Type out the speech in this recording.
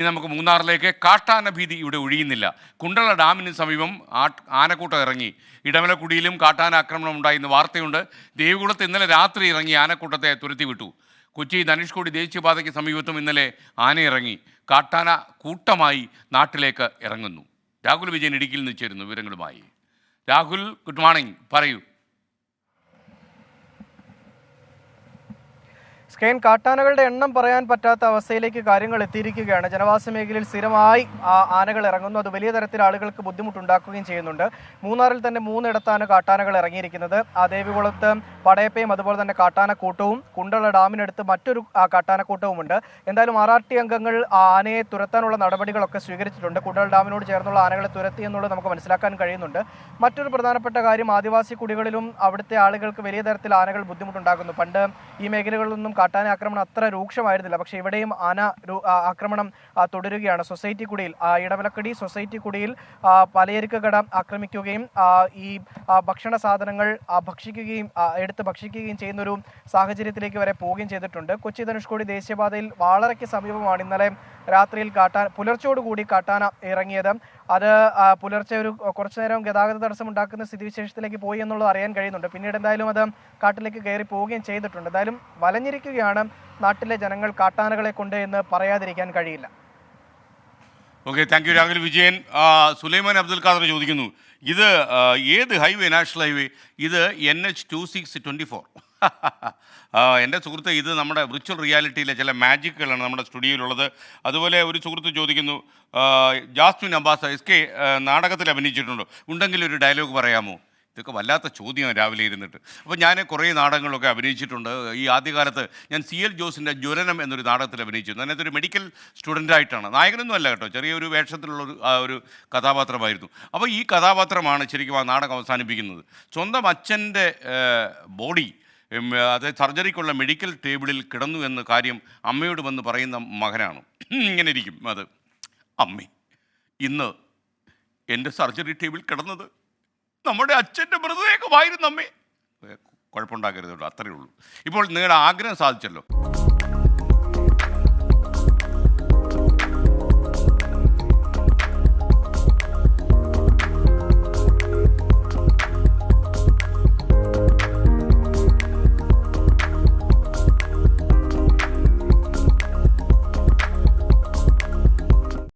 ഇനി നമുക്ക് മൂന്നാറിലേക്ക് കാട്ടാന ഭീതി ഇവിടെ ഒഴിയുന്നില്ല. കുണ്ടള ഡാമിന് സമീപം ആനക്കൂട്ടം ഇറങ്ങി. ഇടമലക്കുടിയിലും കാട്ടാന ആക്രമണം ഉണ്ടായെന്ന് വാർത്തയുണ്ട്. ദേവികുളത്ത് ഇന്നലെ രാത്രി ഇറങ്ങി ആനക്കൂട്ടത്തെ തുരത്തി വിട്ടു കൊച്ചി ധനുഷ്കോടി ദേശീയപാതയ്ക്ക് സമീപത്തും ഇന്നലെ ആന ഇറങ്ങി. കാട്ടാന കൂട്ടമായി നാട്ടിലേക്ക് ഇറങ്ങുന്നു. രാഹുൽ വിജയൻ ഇടുക്കിയിൽ നിന്ന് ചേരുന്നു വിവരങ്ങളുമായി. രാഹുൽ ഗുഡ് മോർണിംഗ് പറയൂ. സ്കെയിൻ കാട്ടാനകളുടെ എണ്ണം പറയാൻ പറ്റാത്ത അവസ്ഥയിലേക്ക് കാര്യങ്ങൾ എത്തിയിരിക്കുകയാണ്. ജനവാസ മേഖലയിൽ സ്ഥിരമായി ആനകൾ ഇറങ്ങുന്നു. അത് വലിയ തരത്തിൽ ആളുകൾക്ക് ബുദ്ധിമുട്ടുണ്ടാക്കുകയും ചെയ്യുന്നുണ്ട്. മൂന്നാറിൽ തന്നെ മൂന്നിടത്താണ് കാട്ടാനകൾ ഇറങ്ങിയിരിക്കുന്നത്. ആ ദേവികുളത്ത് പടയപ്പയും അതുപോലെ തന്നെ കാട്ടാനക്കൂട്ടവും കുണ്ടള ഡാമിനടുത്ത് മറ്റൊരു കാട്ടാനക്കൂട്ടവും കാട്ടാനക്കൂട്ടവുമുണ്ട്. എന്തായാലും ടി അംഗങ്ങൾ ആനയെ തുരത്താനുള്ള നടപടികളൊക്കെ സ്വീകരിച്ചിട്ടുണ്ട്. കുണ്ടള ഡാമിനോട് ചേർന്നുള്ള ആനകളെ തുരത്തി എന്നുള്ളത് നമുക്ക് മനസ്സിലാക്കാൻ കഴിയുന്നുണ്ട്. മറ്റൊരു പ്രധാനപ്പെട്ട കാര്യം ആദിവാസി കുടികളിലും അവിടുത്തെ ആളുകൾക്ക് വലിയ തരത്തിൽ ആനകൾ ബുദ്ധിമുട്ടുണ്ടാക്കുന്നു. പണ്ട് ഈ മേഖലകളിലൊന്നും കാട്ടാന ആക്രമണം അത്ര രൂക്ഷമായിരുന്നില്ല. പക്ഷേ ഇവിടെയും ആന ആക്രമണം തുടരുകയാണ്. സൊസൈറ്റി കുടിയിൽ ഇടവലക്കടി സൊസൈറ്റി കുടിയിൽ പലചരക്ക് കട ആക്രമിക്കുകയും ഈ ഭക്ഷണ സാധനങ്ങൾ ഭക്ഷിക്കുകയും എടുത്ത് ഭക്ഷിക്കുകയും ചെയ്യുന്ന ഒരു സാഹചര്യത്തിലേക്ക് വരെ പോവുകയും ചെയ്തിട്ടുണ്ട്. കൊച്ചി ധനുഷ്കോടി ദേശീയപാതയിൽ വാളറയ്ക്ക് സമീപമാണ് ഇന്നലെ രാത്രിയിൽ കാട്ടാൻ പുലർച്ചയോടുകൂടി കാട്ടാന ഇറങ്ങിയത്. അത് പുലർച്ചെ ഒരു കുറച്ചു നേരം ഗതാഗത തടസ്സം ഉണ്ടാക്കുന്ന സ്ഥിതിവിശേഷത്തിലേക്ക് പോയി എന്നുള്ളത് അറിയാൻ കഴിയുന്നുണ്ട്. പിന്നീട് എന്തായാലും അത് കാട്ടിലേക്ക് കയറി പോവുകയും ചെയ്തിട്ടുണ്ട്. എന്തായാലും വലഞ്ഞിരിക്കുകയാണ് നാട്ടിലെ ജനങ്ങൾ കാട്ടാനകളെ കൊണ്ട് എന്ന് പറയാതിരിക്കാൻ കഴിയില്ല. Okay thank you Rahul Vijayan Sulaiman Abdul Khader ചോദിക്കുന്നു. ഇത് ആ, ഏത് ഹൈവേ നാഷണൽ ഹൈവേ ഇത് N H two six twenty four എന്റെ സുഹൃത്ത് ഇത് നമ്മുടെ വിർച്വൽ റിയാലിറ്റിയിലെ ചില മാജിക്കുകളാണ് നമ്മുടെ സ്റ്റുഡിയോയിലുള്ളത്. അതുപോലെ ഒരു സുഹൃത്ത് ചോദിക്കുന്നു ആ, ജാസ്മിൻ അബ്ബാസ് എസ് കെ ആ, നാടകത്തിൽ അഭിനയിച്ചിട്ടുണ്ടോ. ഉണ്ടെങ്കിൽ ഒരു ഡയലോഗ് പറയാമോ? ഇതൊക്കെ വല്ലാത്ത ചോദ്യമാണ് രാവിലെ ഇരുന്നിട്ട്. അപ്പോൾ ഞാൻ കുറേ നാടകങ്ങളൊക്കെ അഭിനയിച്ചിട്ടുണ്ട്. ഈ ആദ്യകാലത്ത് ഞാൻ സി എൽ ജോസിന്റെ ജ്വലനം എന്നൊരു നാടകത്തിൽ അഭിനയിച്ചിരുന്നു. അതിനകത്ത് ഒരു മെഡിക്കൽ സ്റ്റുഡന്റായിട്ടാണ് നായകനൊന്നും അല്ല കേട്ടോ. ചെറിയൊരു വേഷത്തിലുള്ള ഒരു ഒരു കഥാപാത്രമായിരുന്നു. അപ്പോൾ ഈ കഥാപാത്രമാണ് ശരിക്കും ആ നാടകം അവസാനിപ്പിക്കുന്നത്. സ്വന്തം അച്ഛന്റെ ബോഡി അതായത് അത് സർജറിക്കുള്ള മെഡിക്കൽ ടേബിളിൽ കിടന്നു എന്ന കാര്യം അമ്മയോട് വന്ന് പറയുന്ന മകനാണ്. ഇങ്ങനെ ഇരിക്കും. അത് അമ്മ ഇന്ന് എന്റെ സർജറി ടേബിൾ കിടന്നത് നമ്മുടെ അച്ഛന്റെ മൃതദേഹമായിരുന്നു അമ്മേ. കുഴപ്പമുണ്ടാക്കരുത് അത്രയേ ഉള്ളൂ. ഇപ്പോൾ നിങ്ങളുടെ ആഗ്രഹം സാധിച്ചല്ലോ.